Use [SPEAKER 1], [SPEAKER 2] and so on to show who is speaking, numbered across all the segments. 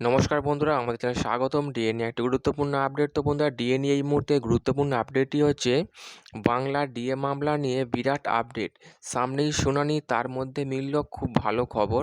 [SPEAKER 1] নমস্কার বন্ধুরা, আমাদের চ্যানেলে স্বাগতম। ডিএনএ একটি গুরুত্বপূর্ণ আপডেট। তো বন্ধুরা, ডিএনএ এই মুহূর্তে গুরুত্বপূর্ণ আপডেটটি হচ্ছে বাংলা ডিএ মামলা নিয়ে বিরাট আপডেট। সামনেই শুনানি, তার মধ্যে মিলল খুব ভালো খবর।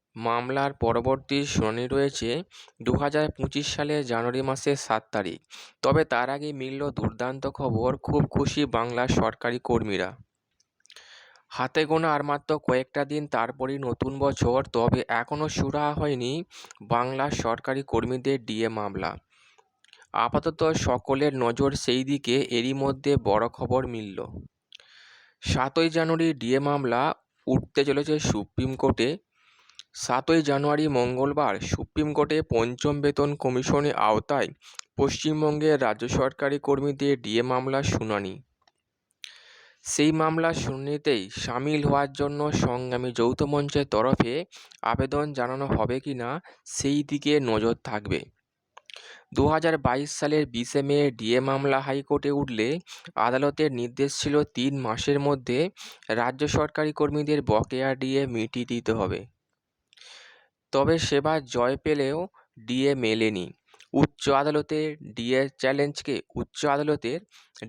[SPEAKER 1] মামলার পরবর্তী শুনানি রয়েছে দু হাজার পঁচিশ সালে জানুয়ারি মাসের সাত তারিখ। তবে তার আগে মিলল দুর্দান্ত খবর, খুব খুশি বাংলার সরকারি কর্মীরা। হাতে গোনা আর মাত্র কয়েকটা দিন তারপরই নতুন বছর, তবে এখনও শুরু হয়নি বাংলার সরকারি কর্মীদের ডিএ মামলা। আপাতত সকলের নজর সেই দিকে, এরই মধ্যে বড় খবর মিলল। সাতই জানুয়ারি ডিএ মামলা উঠতে চলেছে সুপ্রিম কোর্টে। সাতই জানুয়ারি মঙ্গলবার সুপ্রিম কোর্টে পঞ্চম বেতন কমিশনের আওতায় পশ্চিমবঙ্গের রাজ্য সরকারি কর্মীদের ডিএ মামলার শুনানি। সেই মামলার শুনানিতেই সামিল হওয়ার জন্য সংগ্রামী যৌথ মঞ্চের তরফে আবেদন জানানো হবে কি না সেই দিকে নজর থাকবে। দু হাজার বাইশ সালের বিশে মে ডিএ মামলা হাইকোর্টে উঠলে আদালতের নির্দেশ ছিল তিন মাসের মধ্যে রাজ্য সরকারি কর্মীদের বকেয়া ডিএ মিটিয়ে দিতে হবে। তবে সেবার জয় পেলেও ডিএ মেলেনি। উচ্চ আদালতের ডিএ চ্যালেঞ্জকে, উচ্চ আদালতের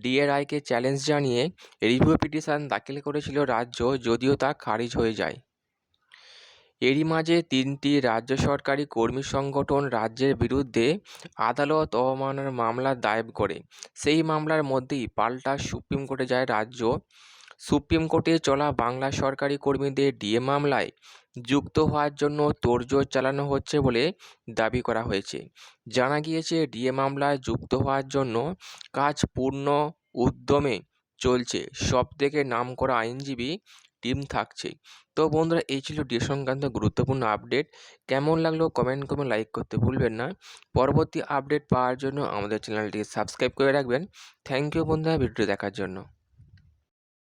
[SPEAKER 1] ডিএ রায়কে চ্যালেঞ্জ জানিয়ে রিভিউ পিটিশন দাখিল করেছিল রাজ্য যদিও তা খারিজ হয়ে যায়। এরই মাঝে তিনটি রাজ্য সরকারি কর্মী সংগঠন রাজ্যের বিরুদ্ধে আদালত অবমাননার মামলা দায়ের করে। সেই মামলার মধ্যেই পাল্টা সুপ্রিম কোর্টে যায় রাজ্য সুপ্রিম কোর্টে চলা বাংলা সরকারি কর্মীদের ডিএ মামলায় যুক্ত হওয়ার জন্য তোড়জোড় চালানো হচ্ছে বলে দাবি করা হয়েছে। জানা গিয়েছে, ডিএ মামলায় যুক্ত হওয়ার জন্য কাজ পূর্ণ উদ্যমে চলছে। সব থেকে নাম করা আইনজীবী টিম থাকছে। তো বন্ধুরা, এই ছিল ডি সংক্রান্ত গুরুত্বপূর্ণ আপডেট। কেমন লাগল কমেন্ট করবেন লাইক করতে ভুলবেন না। পরবর্তী আপডেট পাওয়ার জন্য আমাদের চ্যানেলটিকে সাবস্ক্রাইব করে রাখবেন। থ্যাংক ইউ বন্ধুরা ভিডিও দেখার জন্য।